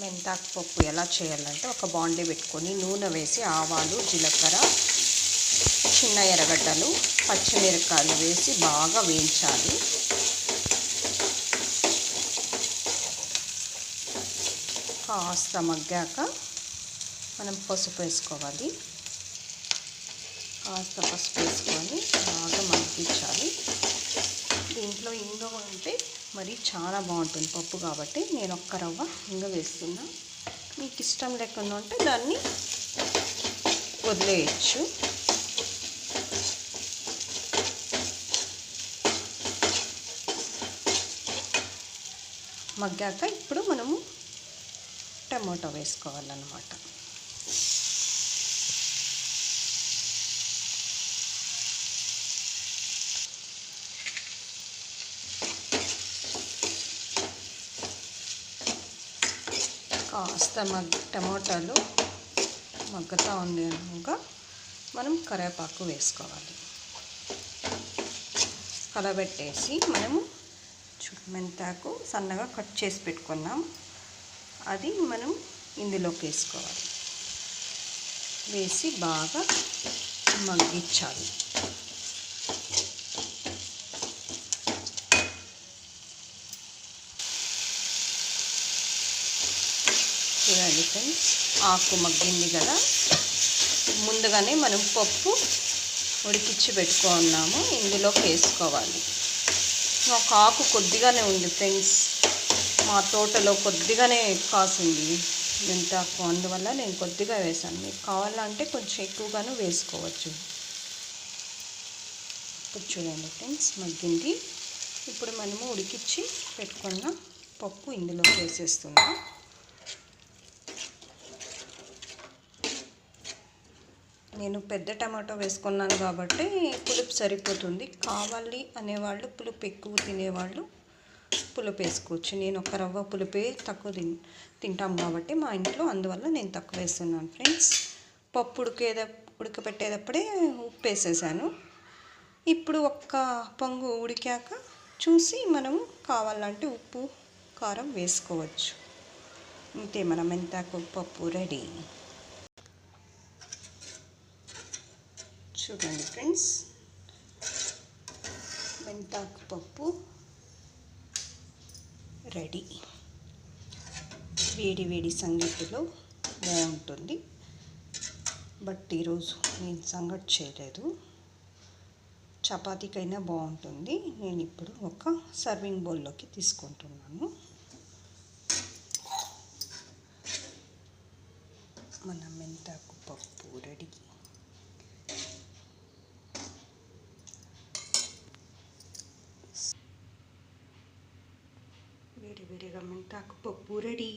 మెంతాకు పప్పు ఎలా చేయాలంటే ఒక బాండీ పెట్టుకొని నూనె వేసి ఆవాలు జీలకర్ర చిన్న ఎర్రగడ్డలు పచ్చిమిరకాయలు వేసి బాగా వేయించాలి. కాస్త మగ్గాక మనం పసుపు వేసుకోవాలి. కాస్త పసుపు వేసుకొని బాగా మగ్గించాలి. మరి చాలా బాగుంటుంది పప్పు కాబట్టి నేను ఒక్క రవ్వ ఇంకా వేస్తున్నా. మీకు ఇష్టం లేకుండా ఉంటే దాన్ని వదిలేయచ్చు. మగ్గాక ఇప్పుడు మనము టమాటో వేసుకోవాలన్నమాట. కాస్త మగ్ టమాటాలు మగ్గుతూ ఉండగా మనం కరివేపాకు వేసుకోవాలి. కలబెట్టేసి మనము చు- మెంతాకు సన్నగా కట్ చేసి పెట్టుకున్నాం. అది మనం ఇందులోకి వేసుకోవాలి. వేసి బాగా మగ్గించాలి. చూడండి ఫ్రెండ్స్ ఆకు మగ్గింది కదా. ముందుగానే మనం పప్పు ఉడికిచ్చి పెట్టుకున్నాము ఇందులోకి వేసుకోవాలి. ఒక ఆకు కొద్దిగానే ఉంది ఫ్రెండ్స్ మా తోటలో కొద్దిగానే కాసింది మెంతాకు అందువల్ల నేను కొద్దిగా వేసాను. మీకు కావాలంటే కొంచెం ఎక్కువగాను వేసుకోవచ్చు. ఇప్పుడు చూడండి ఫ్రెండ్స్ మగ్గింది. ఇప్పుడు మనము ఉడికిచ్చి పెట్టుకున్న పప్పు ఇందులోకి వేసేస్తున్నాం. నేను పెద్ద టమాటో వేసుకున్నాను కాబట్టి పులుపు సరిపోతుంది. కావాలి అనేవాళ్ళు పులుపు ఎక్కువ తినేవాళ్ళు పులుపు వేసుకోవచ్చు. నేను ఒక రవ్వ పులుపే తక్కువ తిన్ తింటాం కాబట్టి మా ఇంట్లో అందువల్ల నేను తక్కువ వేస్తున్నాను ఫ్రెండ్స్. పప్పు ఉడికేద ఉడకపెట్టేటప్పుడే ఉప్పు వేసేసాను. ఇప్పుడు ఒక్క పొంగు ఉడికాక చూసి మనం కావాలంటే ఉప్పు కారం వేసుకోవచ్చు. అంతే మనం ఎంత పప్పు రెడీ. చూడండి ఫ్రెండ్స్. మెంతాకు పప్పు రెడీ. వేడి వేడి సంగతిలో బాగుంటుంది. బట్ ఈరోజు నేను సంగటి చేయలేదు. చపాతీకైనా బాగుంటుంది. నేను ఇప్పుడు ఒక సర్వింగ్ బౌల్లోకి తీసుకుంటున్నాను. మన మెంతాకు పప్పు రెడీ. వేడి వేడిగా మెంతాకు పప్పు రెడీ